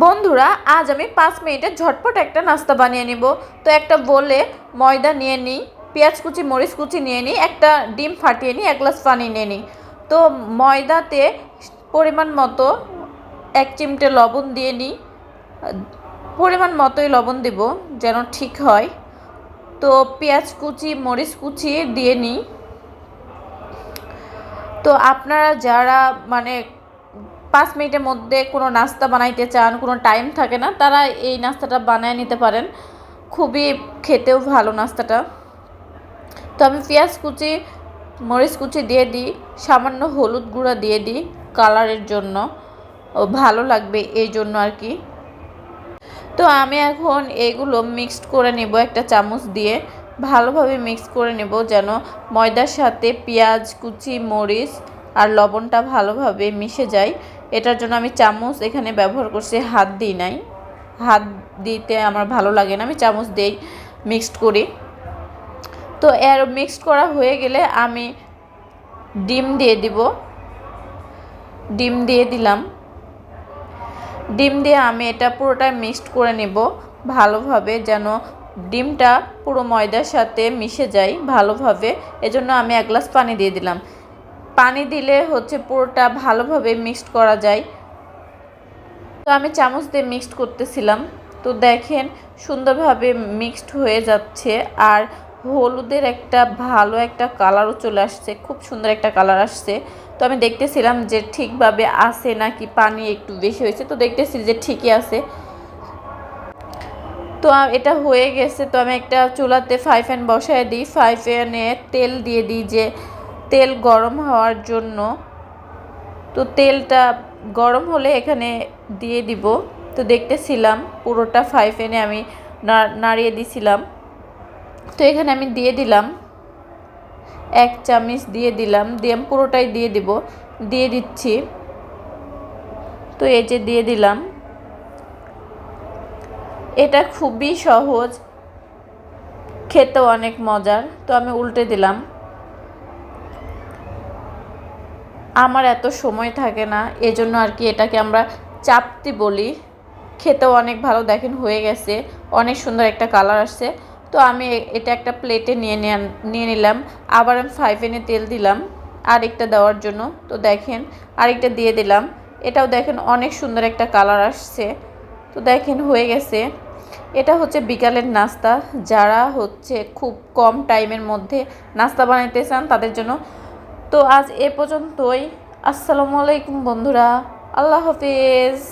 বন্ধুরা, আজ আমি পাঁচ মিনিটে ঝটপট একটা নাস্তা বানিয়ে নিব। তো একটা বলে ময়দা নিয়ে নিই, পেঁয়াজ কুচি, মরিচ কুচি নিয়ে নিই, একটা ডিম ফাটিয়ে নিই, এক গ্লাস পানি নিয়ে নিই। তো ময়দাতে পরিমাণ মতো এক চিমটে লবণ দিয়ে নিই। পরিমাণ মতোই লবণ দেব যেন ঠিক হয়। তো পেঁয়াজ কুচি, মরিচ কুচি দিয়ে নিই। তো আপনারা যারা মানে পাঁচ মিনিটের মধ্যে কোনো নাস্তা বানাইতে চান, কোনো টাইম থাকে না, তারা এই নাস্তাটা বানায় নিতে পারেন। খুবই খেতেও ভালো নাস্তাটা। তো আমি পেঁয়াজ কুচি, মরিচ কুচি দিয়ে দিই, সামান্য হলুদ গুঁড়া দিয়ে দিই কালারের জন্য। ও ভালো লাগবে এই জন্য আর কি। তো আমি এখন এগুলো মিক্সড করে নেব একটা চামচ দিয়ে। ভালোভাবে মিক্স করে নেব যেন ময়দার সাথে পেঁয়াজ, কুচি, মরিচ আর লবণটা ভালোভাবে মিশে যায়। এটার জন্য আমি চামচ এখানে ব্যবহার করছি, হাত দিই নাই। হাত দিতে আমার ভালো লাগে না, আমি চামচ দিয়েই মিক্সড করি। তো এর মিক্সড করা হয়ে গেলে আমি ডিম দিয়ে দিব। ডিম দিয়ে দিলাম। ডিম দিয়ে আমি এটা পুরোটাই মিক্সড করে নেব ভালোভাবে যেন ডিমটা পুরো ময়দার সাথে মিশে যায় ভালোভাবে। এজন্য আমি এক গ্লাস পানি দিয়ে দিলাম। পানি দিলে হচ্ছে পুরোটা ভালোভাবে মিক্সড করা যায়। তো আমি চামচ দিয়ে মিক্সড করতেছিলাম। তো দেখেন সুন্দরভাবে মিক্সড হয়ে যাচ্ছে আর হলুদের একটা ভালো একটা কালারও চলে আসছে, খুব সুন্দর একটা কালার আসছে। তো আমি দেখতেছিলাম যে ঠিকভাবে আসে নাকি পানি একটু বেশি হয়েছে, তো দেখতেছি যে ঠিকই আছে। তো এটা হয়ে গেছে। তো আমি একটা চুলাতে ফ্রাই প্যান বসায় দিই। ফ্রাই প্যানে তেল দিয়ে দিই যে তেল গরম হওয়ার জন্য, তো তেলটা গরম হলে এখানে দিয়ে দিব। তো দেখতেছিলাম পুরোটা ফ্রাই প্যানে আমি নাড়িয়ে দিছিলাম। তো এখানে আমি দিয়ে দিলাম, এক চামচ দিয়ে দিলাম, দিয়ে পুরোটাই দিয়ে দিব। দিয়ে দিচ্ছি। তো এই যে দিয়ে দিলাম। এটা খুবই সহজ, খেতেও অনেক মজার। তো আমি উল্টে দিলাম। আমার এত সময় থাকে না, এজন্য আর কি এটাকে আমরা চাপতি বলি। খেতেও অনেক ভালো, দেখেন হয়ে গেছে। অনেক সুন্দর একটা কালার আসছে। তো আমি এটা একটা প্লেটে নিয়ে নিয়ে নিলাম। আবার আমি ফাইভ এনে তেল দিলাম আরেকটা দেওয়ার জন্য। তো দেখেন আরেকটা দিয়ে দিলাম। এটাও দেখেন অনেক সুন্দর একটা কালার আসছে। তো দেখেন হয়ে গেছে। এটা হচ্ছে বিকালের নাস্তা। যারা হচ্ছে খুব কম টাইমের মধ্যে নাস্তা বানাইতে চান, তাদের জন্য তো আজ এ পর্যন্তই। আসসালামু আলাইকুম বন্ধুরা। আল্লাহ হাফিজ।